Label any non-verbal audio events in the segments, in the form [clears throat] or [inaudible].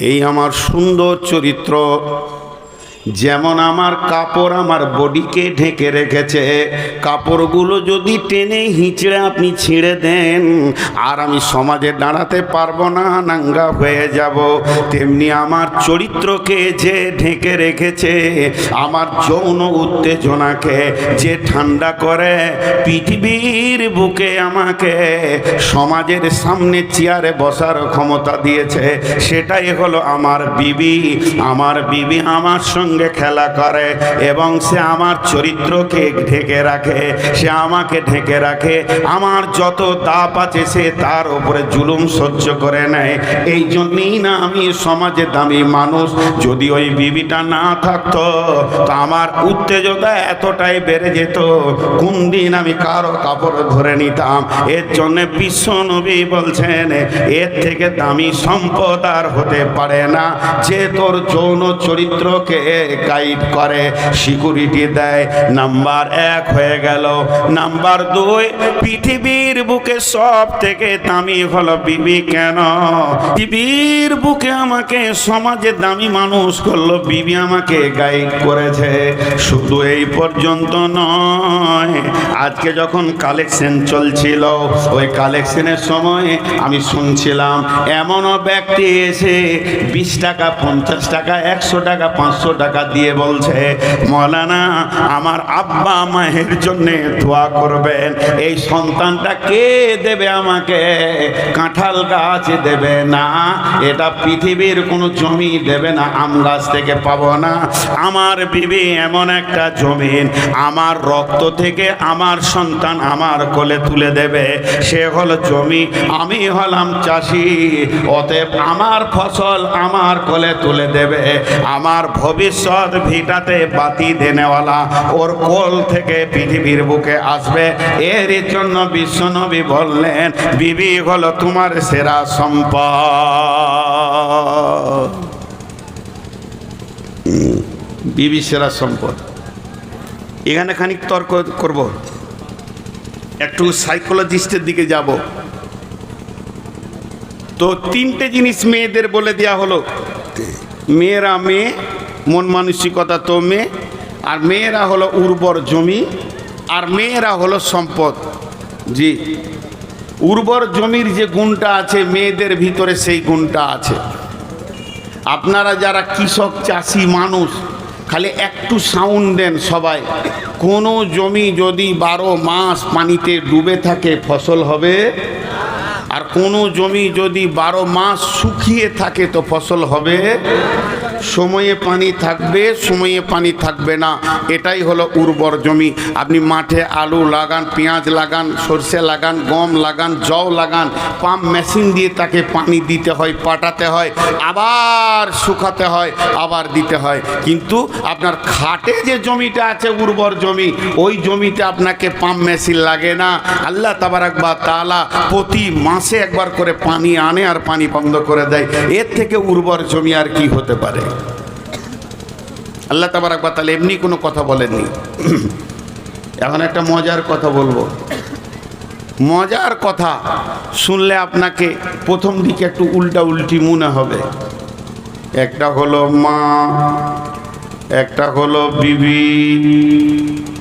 এই আমার সুন্দর চরিত্র যেমন আমার কাপড় আমার বডিকে ঢেকে রেখেছে, কাপড়গুলো যদি টেনে হিঁচড়ে আপনি ছিঁড়ে দেন, আর আমি সমাজে দাঁড়াতে পারব না, নাঙ্গা হয়ে যাব। তেমনি আমার চরিত্রকে যে ঢেকে রেখেছে, আমার যৌন উত্তেজনাকে যে ঠান্ডা করে, পৃথিবীর বুকে আমাকে সমাজের সামনে চেয়ারে বসার ক্ষমতা দিয়েছে, সেটাই হলো আমার বিবি। আমার বিবি আমার সঙ্গে খেলা করে এবং সে আমার চরিত্রকে ঢেকে রাখে, সে আমাকে ঢেকে রাখে। আমার যত তাপ আছে সে তার উপরে জুলুম সহ্য করে নেয়। এই জন্যই না আমি সমাজে দামি মানুষ। যদি ওই বিবিটা না থাকতো, তো আমার উত্তেজতা এতটাই বেড়ে যেত। কোন দিন আমি কারও কাপড় ধরে নিতাম। এর জন্য বিশ্ব নবী বলছেন, এর থেকে দামি সম্পদ আর হতে পারে না। যে তোর যৌন চরিত্রকে গাইড করে সিকিউরিটি দেয়। নাম্বার এক হয়ে গেল। নাম্বার দুই, পৃথিবীর বুকে সব থেকে দামি হলো বিবি কেন? বিবির বুকে আমাকে সমাজে দামি মানুষ করল, বিবি আমাকে গাইড করেছে। শুধু এই পর্যন্ত নয়, আজকে যখন কালেকশন চলছিল, ওই কালেকশনের সময় আমি শুনছিলাম, এমনও ব্যক্তি এসে বিশ টাকা, পঞ্চাশ টাকা, একশো টাকা, পাঁচশো টাকা দিয়ে বলছে, মৌলানা, আমার আব্বা মায়ের জন্যে দোয়া করবেন। এই সন্তানটা কে দেবে আমাকে? কাঁঠাল গাছ দেবে না, এটা পৃথিবীর কোনো জমি দেবে না, আম গাছ থেকে পাবো না। আমার বিবি এমন একটা জমিন, আমার রক্ত থেকে আমার সন্তান আমার কোলে তুলে দেবে। সে হলো জমি, আমি হলাম চাষি, অতএব আমার ফসল আমার কোলে তুলে দেবে। আমার ভবিষ্যৎ ভিটাতে বাতি দেনেওয়ালা ওর কোল থেকে পৃথিবীর বুকে আসবে। এর জন্য বিশ্বনবী বললেন, বিবি হলো তোমার সেরা সম্পদ। বিবি সেরা সম্পদ। এখানে খানিক তর্ক করব। একটু সাইকোলজিস্টের দিকে যাব। তো তিনটে জিনিস মেয়েদের বলে দেয়া হলো। মেয়েরা মেয়ে, মন মানসিকতা তো মেয়ে, আর মেয়েরা হলো উর্বর জমি, আর মেয়েরা হলো সম্পদ। জি, উর্বর জমির যে গুণটা আছে, মেয়েদের ভিতরে সেই গুণটা আছে। আপনারা যারা কৃষক, চাষি, মানুষ, খালি একটু সাউন্ড দেন সবাই। কোনো জমি যদি বারো মাস পানিতে ডুবে থাকে, ফসল হবে আর কোনো জমি যদি বারো মাস শুকিয়ে থাকে তো ফসল হবে? সময়ে পানি থাকবে, সময়ে পানি থাকবে না। এটাই হলো উর্বর জমি। আপনি মাঠে আলু লাগান, পেঁয়াজ লাগান, সর্ষে লাগান, গম লাগান, জও লাগান, পাম্প মেশিন দিয়ে তাকে পানি দিতে হয়, পাটাতে হয়, আবার শুকাতে হয়, আবার দিতে হয়। কিন্তু আপনার খাটে যে জমিটা আছে উর্বর জমি, ওই জমিতে আপনাকে পাম্প মেশিন লাগে না। আল্লাহ তাবারাকবা তালা প্রতি মাসে একবার করে পানি আনে আর পানি বন্ধ করে দেয়। এর থেকে উর্বর জমি আর কি হতে পারে? আল্লাহ তাবারাকবা তাহলে এমনি কোনো কথা বলেননি। এখন একটা মজার কথা বলব। মজার কথা শুনলে আপনাকে প্রথম দিকে একটু উল্টা উল্টি মনে হবে। একটা হলো মা, একটা হলো বিবি,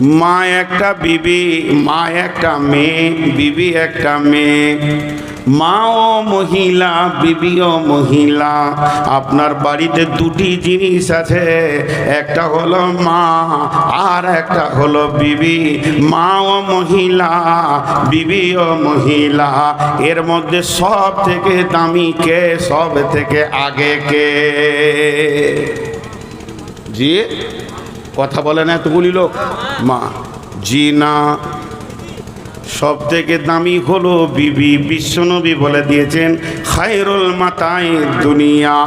মা একটা বিবি, মা একটা মেয়ে, বিবি একটা মেয়ে। মাও মহিলা বিবি বিবিও মহিলা, আপনার বাড়িতে দুটি জিনিস আছে, একটা হলো মা আর একটা হলো বিবি। মা মাও মহিলা, বিবিও মহিলা, এর মধ্যে সব থেকে দামি কে সব থেকে আগে কে? জি, কথা বলে না এতগুলি লোক। মা, জি না সব থেকে দামি হলো বিবি বিশ্বনবী বলে দিয়েছেন, খায়রুল মাতায় দুনিয়া।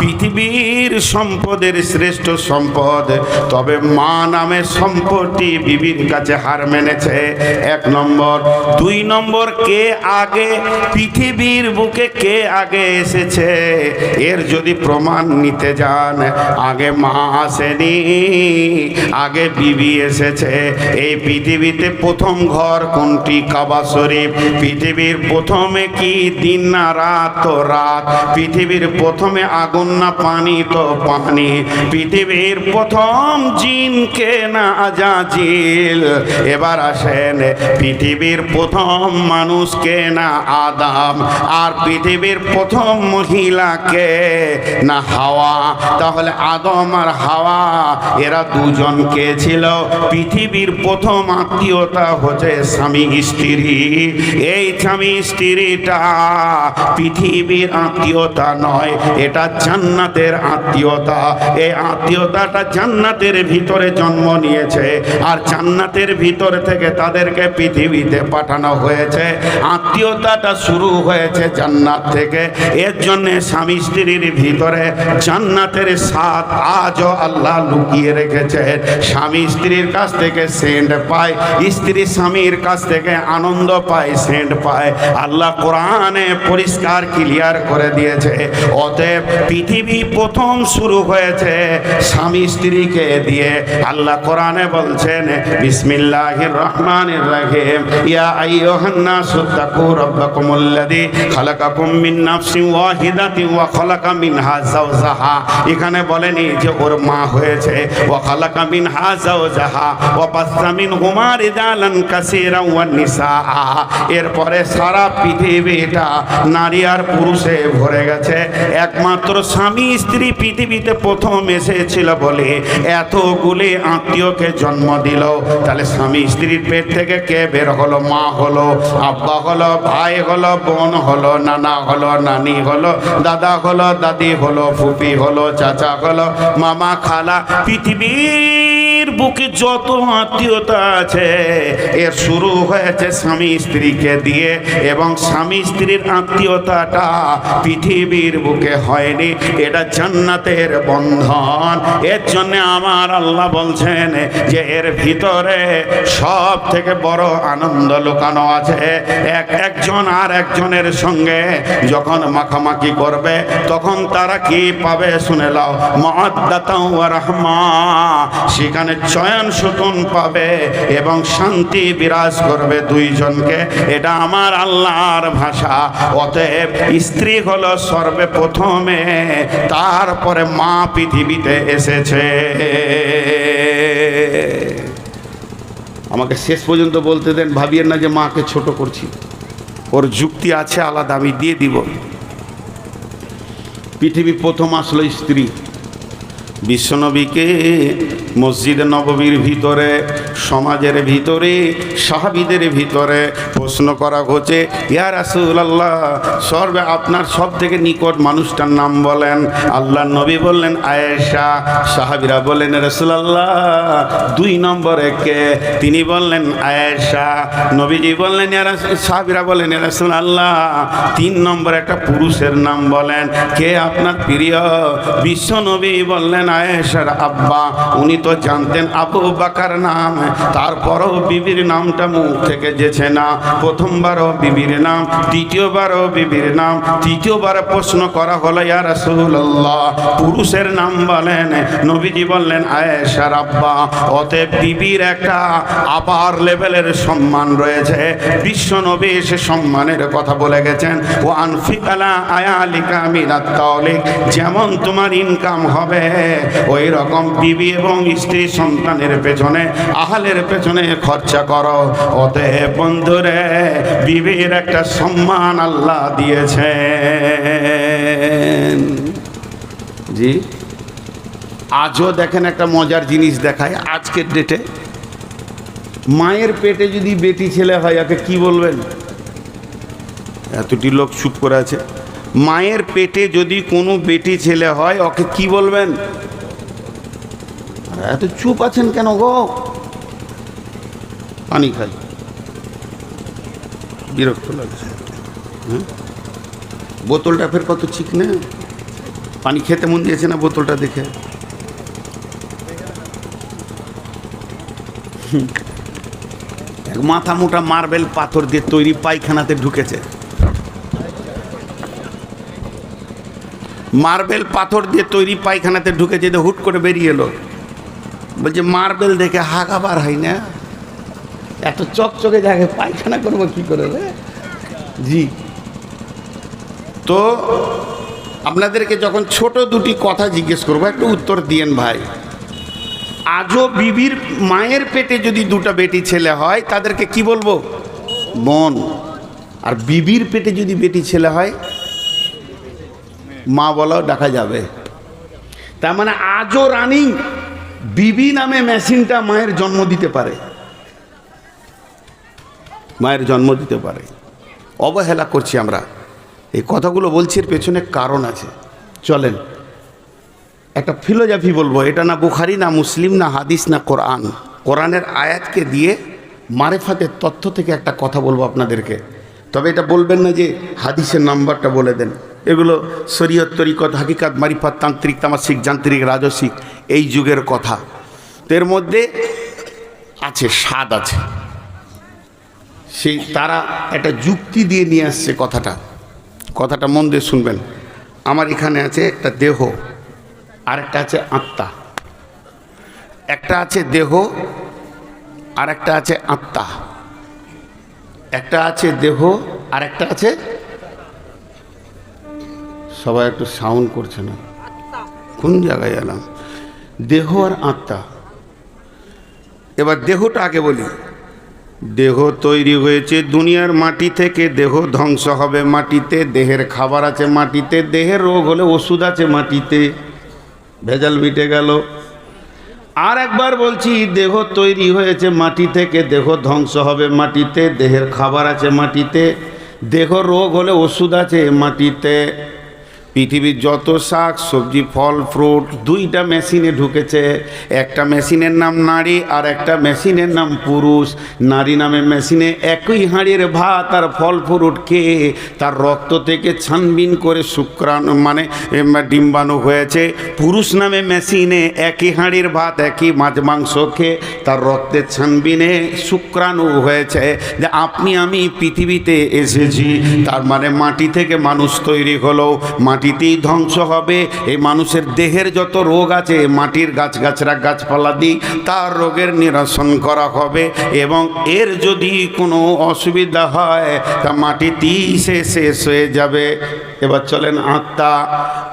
পৃথিবীর সম্পদের শ্রেষ্ঠ সম্পদ, তবে মা নামের সম্পদটি বিবির কাছে হার মেনেছে। এক নম্বর। দুই নম্বর, কে আগে? পৃথিবীর বুকে কে আগে এসেছে? এর যদি প্রমাণ নিতে যান, আগে মা আসেনি, আগে বিবি এসেছে। এই পৃথিবীতে প্রথম ঘর কোনটি কাবা শরীফ? পৃথিবীর প্রথমে কি দিন না রাত? তো রাত। পৃথিবীর প্রথমে আগুন না পানি? তো পানি। পৃথিবীর প্রথম জিনকে না আজাজিল? এবার আসেন, পৃথিবীর প্রথম মানুষকে না আদাম? আর পৃথিবীর প্রথম মহিলাকে না হাওয়া? তাহলে আদম আর হাওয়া, এরা দুজন কে ছিল? পৃথিবীর প্রথম আত্মীয়তা হচ্ছে স্বামী স্ত্রী, এই স্বামী স্ত্রীটা পৃথিবীর আত্মীয়তা নয়, এটা জান্নাতের আত্মীয়তা। এই আত্মীয়তাটা জান্নাতের ভিতরে জন্ম নিয়েছে আর জান্নাতের ভিতর থেকে তাদেরকে পৃথিবীতে পাঠানো হয়েছে। আত্মীয়তাটা শুরু হয়েছে জান্নাত থেকে। এর জন্য স্বামী স্ত্রীর ভিতরে জান্নাতের স্বাদ আজও আল্লাহ লুকিয়ে রেখেছে স্বামী স্ত্রীর কাছ থেকে সেন্ট পায়, স্ত্রী স্বামীর কাছ থেকে আনন্দ পায়, সেন্ট পায়। আল্লাহ কোরআনে পরিষ্কার ক্লিয়ার করে দিয়েছে। অতএব পৃথিবী প্রথম শুরু হয়েছে স্বামী স্ত্রীকে দিয়ে। আল্লাহ কোরআনে বলছেন, বিসমিল্লাহির রহমানির রহিম। ইয়া খালাকাকুম মিন নাফসিন ওয়াহিদাতিন ওয়া খালাকা মিনহা এখানে বলেনি যে ওর মা হয়েছে। ওয়া খালাকা মিনহা যাওজাহা ওয়া বাসসা রিজালান এরপরে সারা পৃথিবীটা নারী আর পুরুষে ভরে গেছে। একমাত্র স্বামী স্ত্রী পৃথিবীতে প্রথম এসেছিল বলে এতগুলি আত্মীয়কে জন্ম দিল। তাহলে স্বামী স্ত্রীর পেট থেকে কে বের হলো? মা হলো, আব্বা হলো, ভাই হলো, বোন হলো, নানা হলো, নানি হলো, দাদা হলো, দাদি হলো, ফুপি হলো, চাচা হলো, মামা খালা পৃথিবীর বুকে যত আত্মীয়তা আছে, এর শুরু হয়েছে স্বামী স্ত্রীকে দিয়ে, এবং স্বামী স্ত্রীর আত্মীয়তাটা পৃথিবীর বুকে হয়নি, এটা জান্নাতের বন্ধন। এর জন্য আমার আল্লাহ বলছেন যে, এর ভিতরে সব থেকে বড় আনন্দ লুকানো আছে। এক, একজন আর একজনের সঙ্গে যখন মাখামাখি করবে, তখন তারা কি পাবে শুনে লাও মহাদাতা রহমা। সেখানে চয়ন সুতুন পাবে এবং শান্তি বিরাজ করবে দুইজনকে। এটা আমার আল্লাহর ভাষা। অতএব স্ত্রী হলো সর্বে প্রথমে, তারপরে মা পৃথিবীতে এসেছে। আমাকে শেষ পর্যন্ত বলতে দেন, ভাবিয়েন না যে মাকে ছোট করছি। ওর যুক্তি আছে আলাদা, আমি দিয়ে দিব। পৃথিবী প্রথম আসলো স্ত্রী। বিশ্বনবীকে মসজিদ নববীর ভিতরে, সমাজের ভিতরে, সাহাবিদের ভিতরে প্রশ্ন করা হচ্ছে, ইয়া রাসূলুল্লাহ, সর্বে আপনার সব থেকে নিকট মানুষটার নাম বলেন। আল্লাহ নবী বললেন, আয়েশা। সাহাবিরা বললেন, রাসূলুল্লাহ, দুই নম্বরে কে? তিনি বললেন, আয়েশা। নবীজি বললেন সাহাবিরা বললেন রাসূলুল্লাহ, তিন নম্বর একটা পুরুষের নাম বলেন। কে আপনার প্রিয়? বিশ্ব নবী বললেন আয়েশার আব্বা, উনি তো জানতেন আবু বাকার নাম। তারপরও বিবির নামটা মুখ থেকে যেছে না। প্রথমবারও বিবির নাম, দ্বিতীয়বারও বিবির নাম। তৃতীয়বার প্রশ্ন করা হলো, ইয়া রাসূলুল্লাহ। পুরুষের নাম বলেন, নবীজি বললেন, আয়েশার আব্বা। অতএব বিবির একটা আবার লেভেলের সম্মান রয়েছে। বিশ্ব নবী সে সম্মানের কথা বলে গেছেন ও আনফিকালা আয়ালিকা তাওলিক। যেমন তোমার ইনকাম হবে ওই রকম বিবি এবং স্ত্রী সন্তানের পেছনে, আহালের পেছনে খরচা করো। অতএব বন্ধুরে, বিবির একটা সম্মান আল্লাহ দিয়েছেন। জি। আজও দেখেন একটা মজার জিনিস দেখায় আজকের ডেটে মায়ের পেটে যদি বেটি ছেলে হয়, একে কি বলবেন? এতটি লোক চুপ করে আছে। মায়ের পেটে যদি কোনো বেটি ছেলে হয়, ওকে কি বলবেন? এত চুপ আছেন কেন গো? পানি খাই। বিরক্ত লাগছে। বোতলটা ফের কত ঠিক না? পানি খেতে মন দিয়েছে না বোতলটা দেখে। মাথা মোটা মার্বেল পাথর দিয়ে তৈরি পায়খানাতে ঢুকেছে। মার্বেল পাথর দিয়ে তৈরি পায়খানাতে ঢুকেছে হুট করে বেরিয়ে এলো। বলছে, মার্বেল দেখে হাগাবার হয় না। এত চকচকে জায়গায় পায়খানা করব কি করে জি। তো আপনাদেরকে যখন ছোট দুটি কথা জিজ্ঞেস করব, একটু উত্তর দিয়েন ভাই। আজও বিবির মায়ের পেটে যদি দুটো বেটি ছেলে হয়, তাদেরকে কি বলব? বোন আর বিবির পেটে যদি বেটি ছেলে হয়, মা বলাও ডাকা যাবে। তার মানে আজও রানিং। বিবি নামে মেশিনটা মায়ের জন্ম দিতে পারে। মায়ের জন্ম দিতে পারে। অবহেলা করছি আমরা। এই কথাগুলো বলছি এর পেছনে কারণ আছে। চলেন, একটা ফিলোজফি বলব, এটা না বুখারি, না মুসলিম, না হাদিস, না কোরআন। কোরআনের আয়াতকে দিয়ে মারেফাতের তথ্য থেকে একটা কথা বলব আপনাদেরকে। তবে এটা বলবেন না যে হাদিসের নাম্বারটা বলে দেন। এগুলো শরীয়ত, তরিকত, হাকিকাত, মারিফাত, তান্ত্রিক তামাসিক যান্ত্রিক, রাজসিক, এই যুগের কথা। এর মধ্যে আছে, স্বাদ আছে। সেই তারা একটা যুক্তি দিয়ে নিয়ে আসছে কথাটা। কথাটা মন দিয়ে শুনবেন। আমার এখানে আছে একটা দেহ আর একটা আছে আত্মা। একটা আছে দেহ আর একটা আছে আত্মা। একটা আছে দেহ আর একটা আছে সবাই একটু সাউন্ড করছে না। কোন জায়গায় এলাম? দেহ আর আত্মা। এবার দেহটা আগে বলি। দেহ তৈরি হয়েছে দুনিয়ার মাটি থেকে, দেহ ধ্বংস হবে মাটিতে, দেহের খাবার আছে মাটিতে, দেহের রোগ হলে ওষুধ আছে মাটিতে। ভেজাল মিটে গেল। আর একবার বলছি, দেহ তৈরি হয়েছে মাটি থেকে, দেহ ধ্বংস হবে মাটিতে, দেহের খাবার আছে মাটিতে, দেহ রোগ হলে ওষুধ আছে মাটিতে। পৃথিবীর যত শাক, সবজি, ফল, ফ্রুট, দুইটা মেশিনে ঢুকেছে। একটা মেশিনের নাম নারী আর একটা মেশিনের নাম পুরুষ। নারী নামে মেশিনে একই হাঁড়ির ভাত আর ফল, ফ্রুট খেয়ে তার রক্ত থেকে ছানবিন করে শুক্রাণু মানে ডিম্বাণু হয়েছে। পুরুষ নামে মেশিনে একই হাঁড়ির ভাত, একই মাছ, মাংস খেয়ে তার রক্তের ছানবিনে শুক্রাণু হয়েছে। যে আপনি, আমি পৃথিবীতে এসেছি, তার মানে মাটি থেকে মানুষ তৈরি হলো। মাটিতেই ধ্বংস হবে। এই মানুষের দেহের যত রোগ আছে, মাটির গাছগাছরা, গাছপালা দিই তার রোগের নিরসন করা হবে। এবং এর যদি কোনো অসুবিধা হয়, তা মাটিতেই সে শেষ হয়ে যাবে। এবার চলেন আত্মা।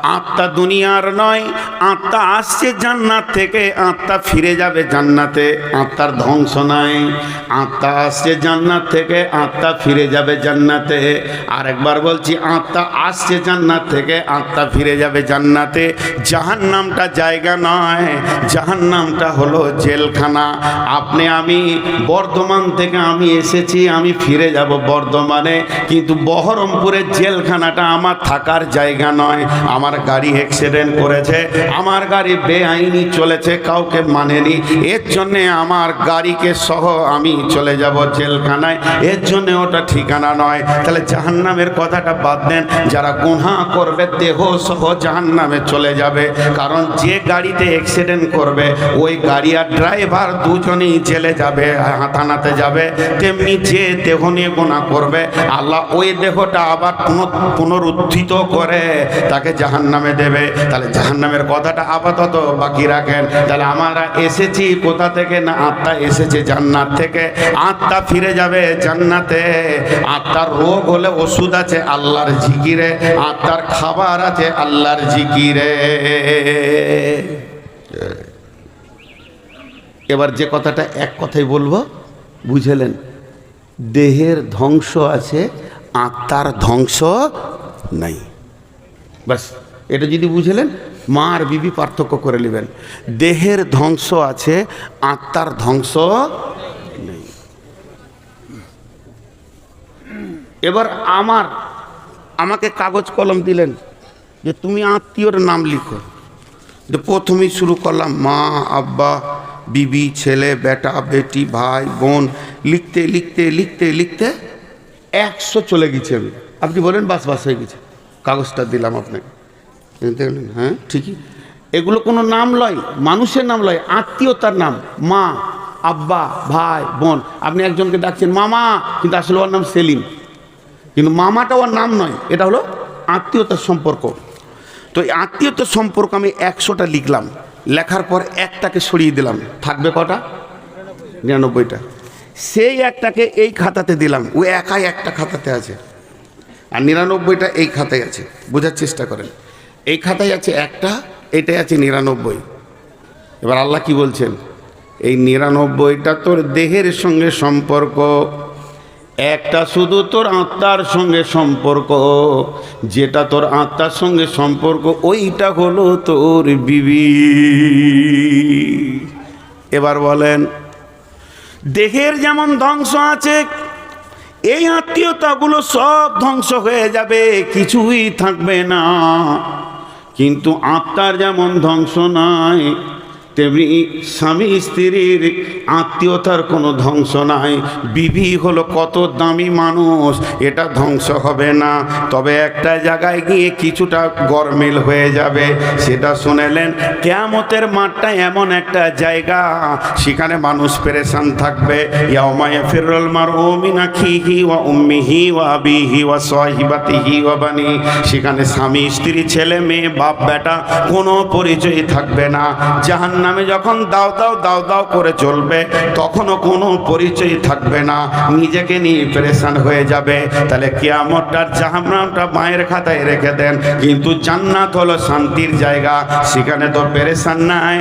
আত্মা দুনিয়ার নয়, আত্মা আসছে জান্নাত থেকে, আত্মা ফিরে যাবে জান্নাতে। আত্মার ধ্বংস নাই। আত্মা আসছে জান্নাত থেকে, আত্মা ফিরে যাবে জান্নাতে। আরেকবার বলছি, আত্মা আসছে জান্নাত থেকে আত্মা ফিরে যাবে জান্নাতে। জাহান নামটা জায়গা নয়। জাহান নামটা হলো জেলখানা। আপনি, আমি, বর্ধমান থেকে আমি এসেছি, আমি ফিরে যাব বর্ধমানে। কিন্তু বহরমপুরের জেলখানাটা আমার থাকার জায়গা নয়। আমার গাড়ি অ্যাক্সিডেন্ট করেছে। আমার গাড়ি বেআইনি চলেছে, কাউকে মানেনি। এর জন্যে আমার গাড়িকে সহ আমি চলে যাব জেলখানায়। এর জন্যে ওটা ঠিকানা নয়। তাহলে জাহান্নামের কথাটা বাদ দেন। যারা গুহা করবে দেহ সহ জাহান্নামে চলে যাবে। কারণ যে গাড়িতে অ্যাক্সিডেন্ট করবে, ওই গাড়ি আর ড্রাইভার দুজনেই জেলে যাবে, হাতানাতে যাবে। তেমনি যে দেহ নিয়ে গোনা করবে, আল্লাহ ওই দেহটা আবার পুনঃ- পুনরুত্থিত করে, তাকে জাহান্নামে দেবে। তাহলে জাহান্নামের কথাটা আপাতত বাকি রাখেন। তাহলে আমরা এসেছি কোথা থেকে? না আত্মা এসেছে জান্নাত থেকে। আত্মা ফিরে যাবে জান্নাতে। আত্মার রোগ হলে ওষুধ আছে আল্লাহর জিকিরে। আত্মার খাবার আছে আল্লাহর জিকিরে। এবার যে কথাটা এক কথাই বলব, বুঝলেন? দেহের ধ্বংস আছে, আত্মার ধ্বংস নাই। বাস এটা যদি বুঝলেন মা বিবি পার্থক্য করে নেবেন। দেহের ধ্বংস আছে, আত্মার ধ্বংস নেই। এবার আমার, আমাকে কাগজ কলম দিলেন। যে তুমি আত্মীয়র নাম লিখো। যে প্রথমেই শুরু করলাম, মা, আব্বা, বিবি, ছেলে, বেটা, বেটি, ভাই, বোন, লিখতে লিখতে লিখতে লিখতে একশো চলে গেছে আমি। আপনি বলেন, বাস বাস হয়ে গেছে। কাগজটা দিলাম আপনাকে। দেখলেন হ্যাঁ ঠিকই। এগুলো কোনো নাম লয়, মানুষের নাম লয়, আত্মীয়তার নাম। মা, আব্বা, ভাই, বোন, আপনি একজনকে ডাকছেন, মামা, কিন্তু আসলে ওর নাম সেলিম। কিন্তু মামাটা ওর নাম নয়, এটা হলো আত্মীয়তার সম্পর্ক। তো এই আত্মীয়তার সম্পর্ক আমি একশোটা লিখলাম। লেখার পর একটাকে সরিয়ে দিলাম। থাকবে কটা? নিরানব্বইটা। সেই একটাকে এই খাতাতে দিলাম। ও একাই একটা খাতাতে আছে। আর নিরানব্বইটা এই খাতায় আছে। বোঝার চেষ্টা করেন। এই খাতায় আছে একটা, এটাই আছে নিরানব্বই। এবার আল্লাহ কি বলছেন? এই নিরানব্বইটা তোর দেহের সঙ্গে সম্পর্ক। একটা শুধু তোর আত্মার সঙ্গে সম্পর্ক, যেটা তোর আত্মার সঙ্গে সম্পর্ক, ওইটা হলো তোর বিবি। এবার বলেন, দেহের যেমন ধ্বংস আছে, এই আত্মীয়তাগুলো সব ধ্বংস হয়ে যাবে, কিছুই থাকবে না। কিন্তু আত্মার যেমন ধ্বংস নয় তেমনি স্বামী স্ত্রীর আত্মীয়তার কোনো ধ্বংস নাই। বিবি হলো কত দামি মানুষ, এটা ধ্বংস হবে না। তবে একটা জায়গায় গিয়ে কিছুটা গরমিল হয়ে যাবে, সেটা শুনেলেন, কেয়ামতের মাঠটা এমন একটা জায়গা, সেখানে মানুষ পেরেশান থাকবে। ইয়ামায়া মার সেখানে স্বামী, স্ত্রী, ছেলে, মেয়ে, বাপ, বেটা কোনো পরিচয় থাকবে না। জাহান নামে যখন দাও দাও দাও দাও করে চলবে, তখনও কোনো পরিচয় থাকবে না। নিজেকে নিয়ে পেরেশান হয়ে যাবে। তাহলে কিয়ামতটার জাহান্নামটা মায়ের খাতায় রেখে দেন। কিন্তু জান্নাত হলো শান্তির জায়গা। সেখানে তো পেরেশান নাই।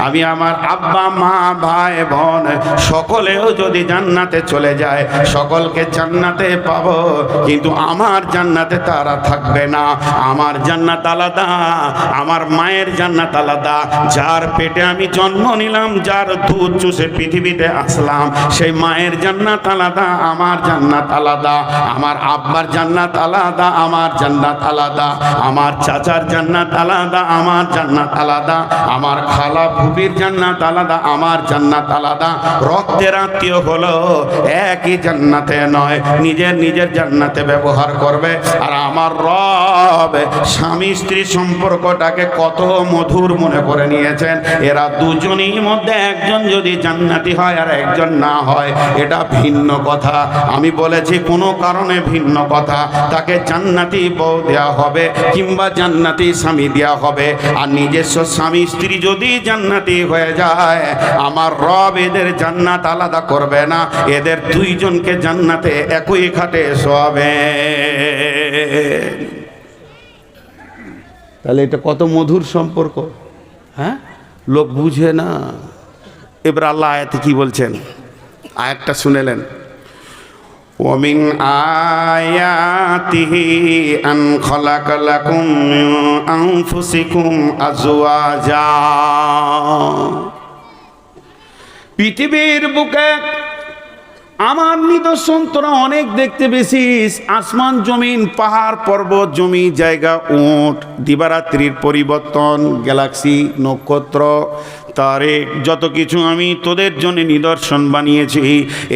আমি আমার আব্বা, মা, ভাই, বোন সকলেও যদি জান্নাতে চলে যায়, সকলকে জান্নাতে পাবো। কিন্তু আমার জান্নাতে তারা থাকবে না। আমার জান্নাত আলাদা, আমার মায়ের জান্নাত আলাদা। যার পেটে আমি জন্ম নিলাম, যার দুধ চুষে পৃথিবীতে আসলাম। সেই মায়ের জান্নাত আলাদা, আমার জান্নাত আলাদা, আমার আব্বার জান্নাত আলাদা, আমার জান্নাত আলাদা, আমার চাচার জান্নাত আলাদা, আমার জান্নাত আলাদা, আমার খালা ফুপির জান্নাত আলাদা, আমার জান্নাত আলাদা। রক্তের আত্মীয় হলো একই জান্নাতে নয়, নিজের নিজের জান্নাতে ব্যবহার করবে। আর আমার রব স্বামী স্ত্রী সম্পর্কটাকে কত মধুর মনে করে নিয়েছেন। এরা দুজনই মধ্যে একজন যদি জান্নাতি হয় আর একজন না হয়, এটা ভিন্ন কথা। আমি বলেছি কোনো কারণে ভিন্ন কথা। তাকে জান্নাতি বউ দেওয়া হবে কিংবা জান্নাতি স্বামী দেওয়া হবে। আর নিজস্ব স্বামী স্ত্রী যদি জান্নাতি হয়ে যায়, আমার রব এদের জান্নাত আলাদা করবে না। এদের দুইজনকে জান্নাতে একই খাটে শোয়াবে। তাহলে এটা কত মধুর সম্পর্ক। হ্যাঁ? লোক বুঝে না এবার আল্লাহ আয়াতে কি বলছেন আয়াতটা শুনেলেন ومن آياته أن خلق لكم من أنفسكم أزواجا পৃথিবীর বুকে আমার নিদর্শন, তোরা অনেক দেখতে পেয়েছিস। আসমান জমিন, পাহাড়, পর্বত, জমি, জায়গা, উঁট, দিবারাত্রির পরিবর্তন, গ্যালাক্সি, নক্ষত্র তারে যত কিছু আমি তোদের জন্য নিদর্শন বানিয়েছি,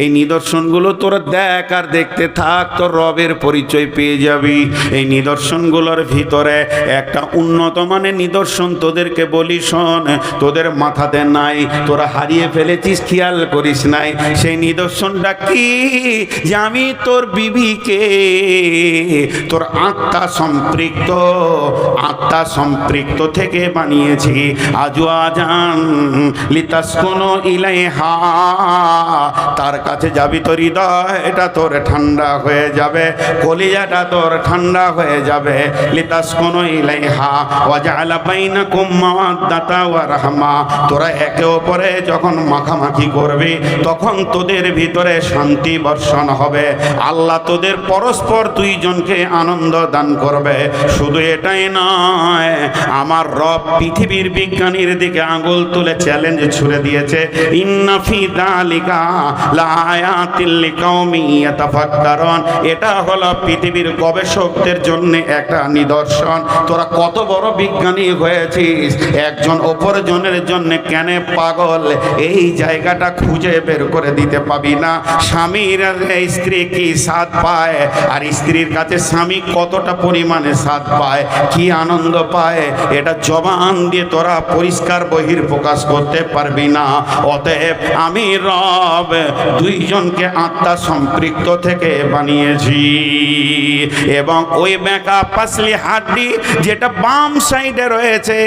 এই নিদর্শনগুলো তোরা দেখ আর দেখতে থাক, তোর রবের পরিচয় পেয়ে যাবি। এই নিদর্শনগুলোর ভিতরে একটা উন্নত মানের নিদর্শন তোদেরকে বলি শোন, তোদের মাথাতে নাই, তোরা হারিয়ে ফেলেছিস, খেয়াল করিস নাই। সেই নিদর্শনটা কি? যে আমি তোর বিবিকে, তোর আত্মা সম্পৃক্ত আত্মা সম্পৃক্ত থেকে বানিয়েছি। আজও আজান লিতাস কোনো ইলাইহা, তার কাছে যাবি তোর হৃদয়, এটা তোর ঠান্ডা হয়ে যাবে, কলিজাটা তোর ঠান্ডা হয়ে যাবে। লিতাস কোনো ইলাইহা ওয়াজালা বাইনাকুম মাওয়াদ্দাতা ওয়া রাহমা। তোরা একে অপরে যখন মাখামাখি করবি, তখন তোদের ভিতরে শান্তি বর্ষণ হবে। আল্লাহ তোদের পরস্পর দুইজনকে আনন্দ দান করবে। শুধু এটাই নয়, আমার রব পৃথিবীর বিজ্ঞানীর দিকে আঙুল তুলে চ্যালেঞ্জ ছুড়ে দিয়েছে। এটা হলো পৃথিবীর গবেষকদের জন্য একটা নিদর্শন। তোরা কত বড় বিজ্ঞানী হয়েছিস? একজন অপরজনের জন্য কেন পাগল? এই জায়গাটা খুঁজে বের করে দিতে পাবি না। স্বামীর স্ত্রী কি স্বাদ পায়? আর স্ত্রীর কাছে স্বামী কতটা পরিমাণে স্বাদ পায়? কি আনন্দ পায়? এটা জবান দিয়ে তোরা পরিষ্কার বহির প্রকাশ প্রকাশ করতে পারবি না। অতএব আমি রব দুইজনকে আত্মা সম্পৃক্ত থেকে বানিয়েছি। এবং ওই বেঁকা পাসলি হাড্ডি যেটা বাম সাইডে রয়েছে,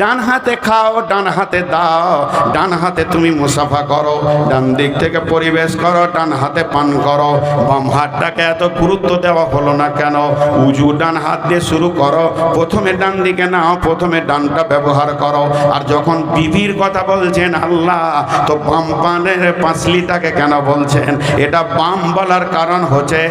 ডান হাতে খাও, ডান হাতে দাও। ডান হাতে তুমি মুসাফা করো, ডান দিক থেকে পরিবেশ করো, ডান হাতে পান করো। বাম হাতটাকে এত গুরুত্ব দেওয়া হলো না কেন? উজু ডান হাত দিয়ে শুরু করো। প্রথমে ডান দিকে নাও, প্রথমে ডানটা ব্যবহার করো। আর যখন বিবির কথা বলছেন, আল্লাহ, তো বাম পানের পাঁচলিটাকে কেন বলছেন? এটা বাম বলার কারণ হচ্ছে,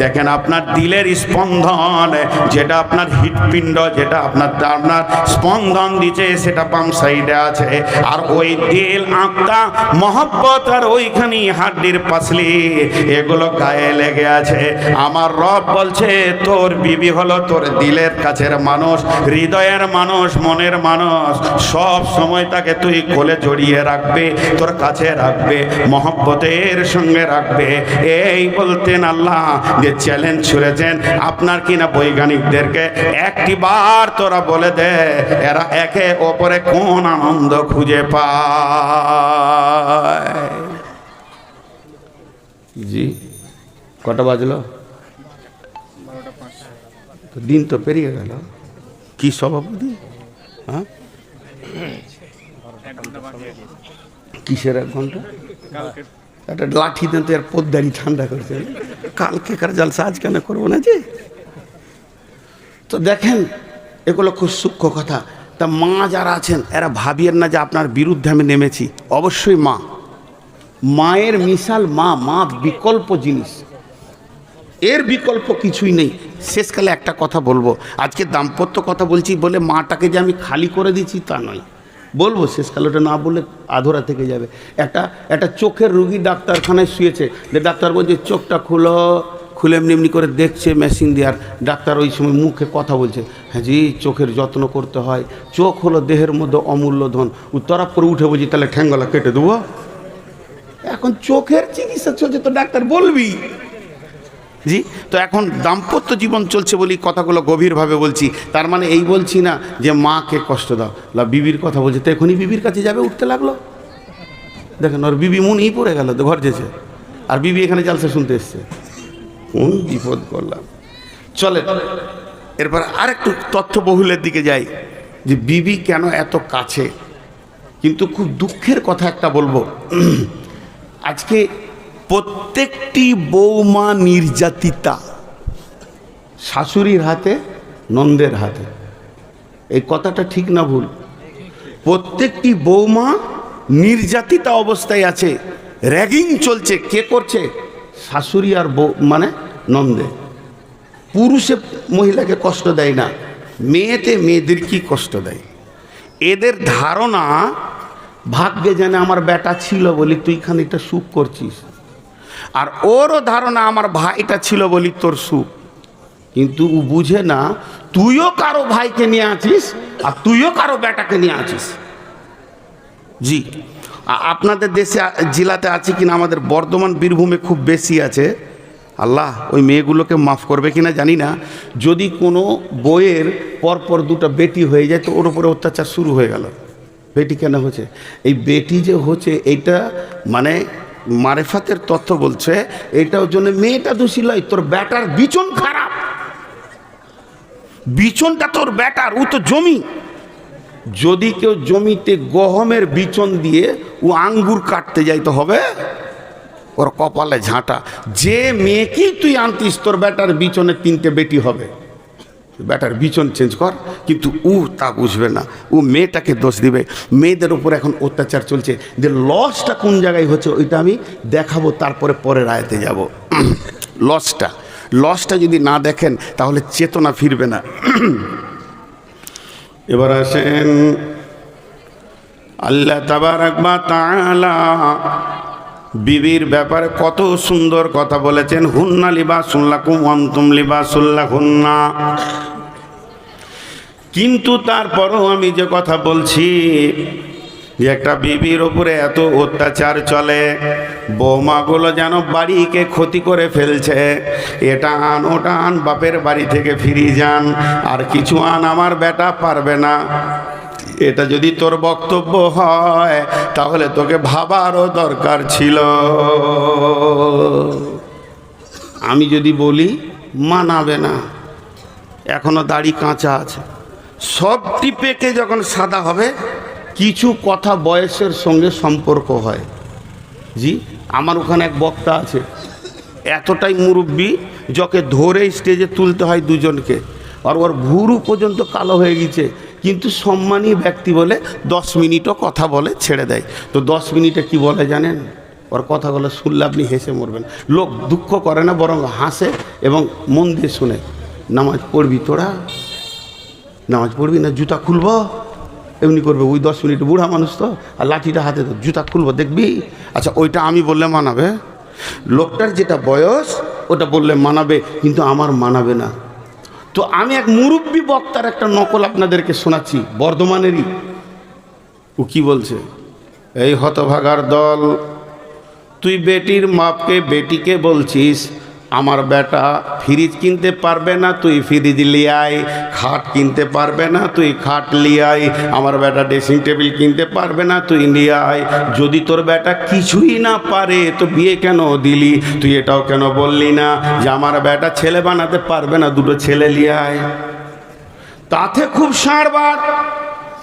দেখেন আপনার দিলের স্পন্দন, যেটা আপনার হৃৎপিণ্ড, যেটা আপনার আপনার স্পন্দন দিচ্ছে, সেটা বাম সাইডে আছে। আর ওই দিল আঁকা মহব্বত, আর ওইখানে হাড্ডির পাসলি এগুলো গায়ে লেগে আছে। আমার রব বলছে, তোর বিবি হলো তোর দিলের কাছের মানুষ, হৃদয়ের মানুষ, মনের মানুষ, সব সময় তাকে তুই কোলে জড়িয়ে রাখবে তোর কাছে রাখবে মহব্বতের সঙ্গে রাখবে। এই বলতেন আল্লাহ যে চ্যালেঞ্জ ছুড়েছেন আপনার কিনা বৈজ্ঞানিকদেরকে একটি বার তোরা বলে দে এরা একে অপরে কোন আনন্দ খুঁজে পায়? জি কটা বাজলো? তো দিন তো পেরিয়ে গেল। কি সভাপতি হ্যাঁ কিসের এক ঘণ্টা? একটা লাঠি দেন তো এর পোদ্দারি ঠান্ডা করছে। কালকে কার জালসা, আজ কেন করব না যে? তো দেখেন, এগুলো খুব সূক্ষ্ম কথা। তা মা যারা আছেন, এরা ভাবিয়েন না যে আপনার বিরুদ্ধে আমি নেমেছি। অবশ্যই মা। মায়ের মিশাল মা মা বিকল্প জিনিস। এর বিকল্প কিছুই নেই। শেষকালে একটা কথা বলব। আজকে দাম্পত্য কথা বলছি বলে মাটাকে যে আমি খালি করে দিচ্ছি তা নয়। বলব শেষকালে ওটা না বললে আধরা থেকে যাবে। একটা একটা চোখের রুগী ডাক্তারখানায় শুয়েছে ডাক্তার বলছে, চোখটা খুলো। খুলে এমনি এমনি করে দেখছে মেশিন দেওয়ার ডাক্তার ওই সময় মুখে কথা বলছে হ্যাঁ জি, চোখের যত্ন করতে হয়। চোখ হলো দেহের মধ্যে অমূল্য ধন। তরফ করে উঠে বলছি, তাহলে ঠ্যাঙ্গলা কেটে দেবো? এখন চোখের চিকিৎসা চলছে, তো ডাক্তার বলবি? জি? তো এখন দাম্পত্য জীবন চলছে বলি কথাগুলো গভীরভাবে বলছি। তার মানে এই বলছি না যে মাকে কষ্ট দাও। লা বিবির কথা বলছে। তো এখনই বিবির কাছে যাবে, উঠতে লাগল? দেখেন, ওর বিবি মনেই পড়ে গেল, তো ঘর যেছে। আর বিবি এখানে জালসা শুনতে এসছে। কোন বিপদ করলাম? চলে, এরপর আরেকটু তথ্য বহুলের দিকে যাই। যে বিবি কেন এত কাছে? কিন্তু খুব দুঃখের কথা একটা বলব। আজকে প্রত্যেকটি বৌমা নির্যাতিতা। শাশুড়ির হাতে, নন্দের হাতে। এই কথাটা ঠিক না ভুল? প্রত্যেকটি বৌমা নির্যাতিতা অবস্থায় আছে, র্যাগিং চলছে, কে করছে? শাশুড়ি আর বউ মানে নন্দে। পুরুষে মহিলাকে কষ্ট দেয় না, মেয়েতে মেয়েদের কি কষ্ট দেয়। এদের ধারণা, ভাগ্যে জানে আমার বেটা ছিল বলি তুই খানিকটা সুখ করছিস। আর ওরও ধারণা আমার ভাইটা ছিল বলি তোর সুখ। কিন্তু ও বুঝে না, তুইও কারও ভাইকে নিয়ে আছিস আর তুইও কারও বেটাকে নিয়ে আছিস। জি আপনাদের দেশে জেলাতে আছে কিনা আমাদের বর্ধমান বীরভূমে খুব বেশি আছে। আল্লাহ, ওই মেয়েগুলোকে মাফ করবে কিনা জানি না। যদি কোনো বইয়ের পরপর দুটো বেটি হয়ে যায়, তো ওর উপরে অত্যাচার শুরু হয়ে গেল। বেটি কেন হচ্ছে? এই বেটি যে হচ্ছে এইটা মানে মারেফাতের তথ্য বলছে এইটার জন্য মেয়েটা দোষী লয়, তোর ব্যাটার বিচন খারাপ। বিচনটা তোর ব্যাটার, ও তো জমি। যদি কেউ জমিতে গহমের বিচন দিয়ে ও আঙ্গুর কাটতে যাইতে হবে ওর কপালে ঝাঁটা। যে মেয়েকেই তুই আনতিস, তোর ব্যাটার বিচনে তিনটে বেটি হবে। ব্যাটার বিচন চেঞ্জ কর, কিন্তু ও তা বুঝবে না। ও মেয়েটাকে দোষ দিবে। মেয়েদের উপর এখন অত্যাচার চলছে। যে লসটা কোন জায়গায় হচ্ছে ওইটা আমি দেখাবো, তারপরে পরের আয়তে যাব। [clears throat] লসটা লসটা যদি না দেখেন, তাহলে চেতনা ফিরবে না। [clears throat] এবার আসেন। আল্লাহ তাবারাক বা তাআলা বিবির ব্যাপারে কত সুন্দর কথা বলেছেন। হুন্না লিবাসুল্লাকুম অন্তুম লিবাসুল্লাহ হুন্না কিন্তু তারপরও আমি যে কথা বলছি, যে একটা বিবির ওপরে এত অত্যাচার চলে, বৌমাগুলো যেন বাড়িকে ক্ষতি করে ফেলছে এটা আন ওটা আন বাপের বাড়ি থেকে ফিরিয়ে যান, আর কিছু আন আমার বেটা পারবে না। এটা যদি তোর বক্তব্য হয়, তাহলে তোকে ভাবারও দরকার ছিল। আমি যদি বলি, মানাবে না। এখনও দাড়ি কাঁচা আছে। সবটি পেকে যখন সাদা হবে, কিছু কথা বয়সের সঙ্গে সম্পর্ক হয়। জি, আমার ওখানে এক বক্তা আছে। এতটাই মুরব্বী, যকে ধরে স্টেজে তুলতে হয় দুজনকে। আর ওর ভুরু পর্যন্ত কালো হয়ে গেছে। কিন্তু সম্মানী ব্যক্তি বলে দশ মিনিটও কথা বলে ছেড়ে দেয়। তো দশ মিনিটে কি বলে জানেন? ওর কথাগুলো শুনলে আপনি হেসে মরবেন। লোক দুঃখ করে না, বরং হাসে এবং মন দিয়ে শুনে। নামাজ পড়বি তোরা? নামাজ পড়বি না, জুতা খুলব। এমনি করবে, ওই দশ মিনিট বুড়া মানুষ তো, আর লাঠিটা হাতে তো জুতা খুলবো, দেখবি? আচ্ছা ওইটা আমি বললে মানাবে? লোকটার যেটা বয়স, ওটা বললে মানাবে, কিন্তু আমার মানাবে না। তো আমি এক মুরব্বী বক্তার একটা নকল আপনাদেরকে শোনাচ্ছি, বর্ধমানেরই। ও কি বলছে? এই হতভাগার দল, তুই বেটির মাপকে বেটিকে বলছিস আমার বেটা ফ্রিজ কিনতে পারবে না, তুই ফ্রিজ লিয়াই খাট কিনতে পারবে না, তুই খাট লিয়াই আমার বেটা ড্রেসিং টেবিল কিনতে পারবে না, তুই লিয়াই যদি তোর বেটা কিছুই না পারে, তো বিয়ে কেন দিলি? তুই এটাও কেন বললি না যে আমার বেটা ছেলে বানাতে পারবে না, দুটো ছেলে লিয়াই তাতে খুব সারবার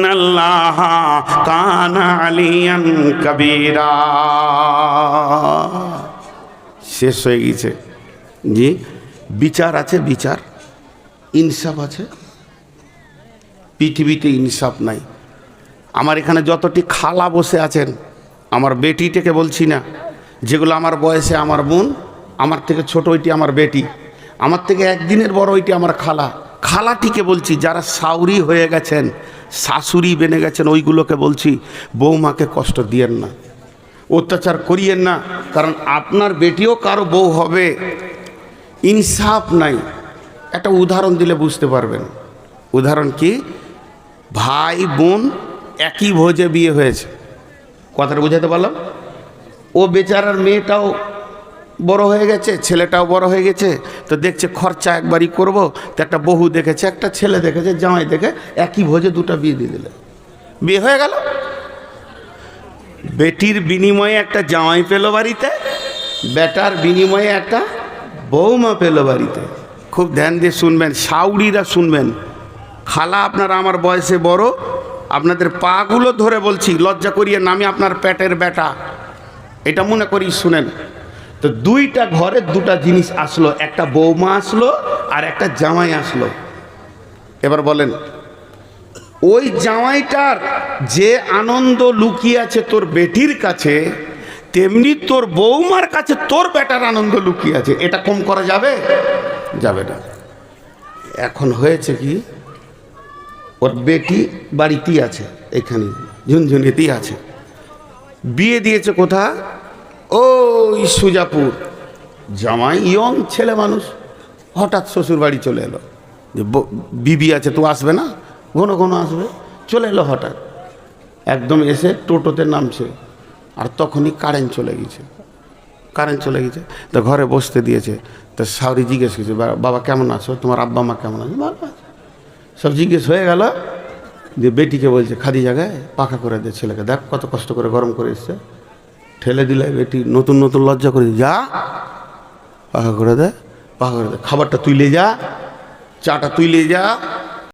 ইন্নাল্লাহ কানা আলিয়ান কবীরা। শেষ হয়ে গেছে। জি, বিচার আছে, বিচার। ইনসাফ আছে। পৃথিবীতে ইনসাফ নাই। আমার এখানে যতটি খালা বসে আছেন, আমার বেটিটাকে বলছি না, যেগুলো আমার বয়সে আমার বোন, আমার থেকে ছোট ওইটি আমার বেটি, আমার থেকে একদিনের বড় ওইটি আমার খালা। খালাটিকে বলছি, যারা সাউরি হয়ে গেছেন শাশুড়ি বেনে গেছেন, ওইগুলোকে বলছি, বৌমাকে কষ্ট দিয়েন না। অত্যাচার করিয়েন না, কারণ আপনার বেটিও কারও বউ হবে। ইনসাফ নাই। একটা উদাহরণ দিলে বুঝতে পারবেন। উদাহরণ কি? ভাই, বোন একই ভোজে বিয়ে হয়েছে। কথাটা বুঝাতে পারলাম? ও বেচারার মেয়েটাও বড় হয়ে গেছে, ছেলেটাও বড় হয়ে গেছে, তো দেখছে খরচা একবারই করব, তো একটা বহু দেখেছে, একটা ছেলে দেখেছে, জামাই দেখে একই ভোজে দুটো বিয়ে দিয়ে দিলে। বিয়ে হয়ে গেল? বেটির বিনিময়ে একটা জামাই পেল বাড়িতে, বেটার বিনিময়ে একটা বৌমা পেল বাড়িতে। খুব ধ্যান দিয়ে শুনবেন সাউরিরা শুনবেন। খালা আপনার আমার বয়সে বড়, আপনাদের পাগুলো ধরে বলছি, লজ্জা করিয়ে নামে আপনার পেটের বেটা। এটা মনে করি শুনেন। তো দুইটা ঘরের দুটা জিনিস আসলো, একটা বৌমা আসলো আর একটা জামাই আসলো। এবার বলেন, ওই জামাইটার যে আনন্দ লুকিয়ে আছে তোর বেটির কাছে, তেমনি তোর বৌমার কাছে তোর বেটার আনন্দ লুকিয়ে আছে এটা কম করা যাবে? যাবে না। এখন হয়েছে কি, ওর বেটি বাড়িতেই আছে, এখানে ঝুনঝুনিতেই আছে। বিয়ে দিয়েছে কোথা ওই সুজাপুর। জামাই ইয়ং ছেলে মানুষ। হঠাৎ শ্বশুর বাড়ি চলে এলো। যে বিবি আছে তো আসবে না? ঘন ঘন আসবে। চলে এলো হঠাৎ। একদম এসে টোটোতে নামছে। আর তখনই কারেন্ট চলে গেছে। কারেন্ট চলে গেছে। তো ঘরে বসতে দিয়েছে। তো সাউরি জিজ্ঞেস করছে বাবা কেমন আছো? তোমার আব্বা মা কেমন আছে? ভালো আছে। সব জিজ্ঞেস হয়ে গেল। যে বেটিকে বলছে খাদি জায়গায় পাখা করে দে ছেলেকে। দেখ কত কষ্ট করে গরম করে এসছে। ঠেলে দিলে বেটি নতুন নতুন লজ্জা করে যা পাখা করে দে পাখা করে দে। খাবারটা তুইলে যা, চাটা তুই লে যা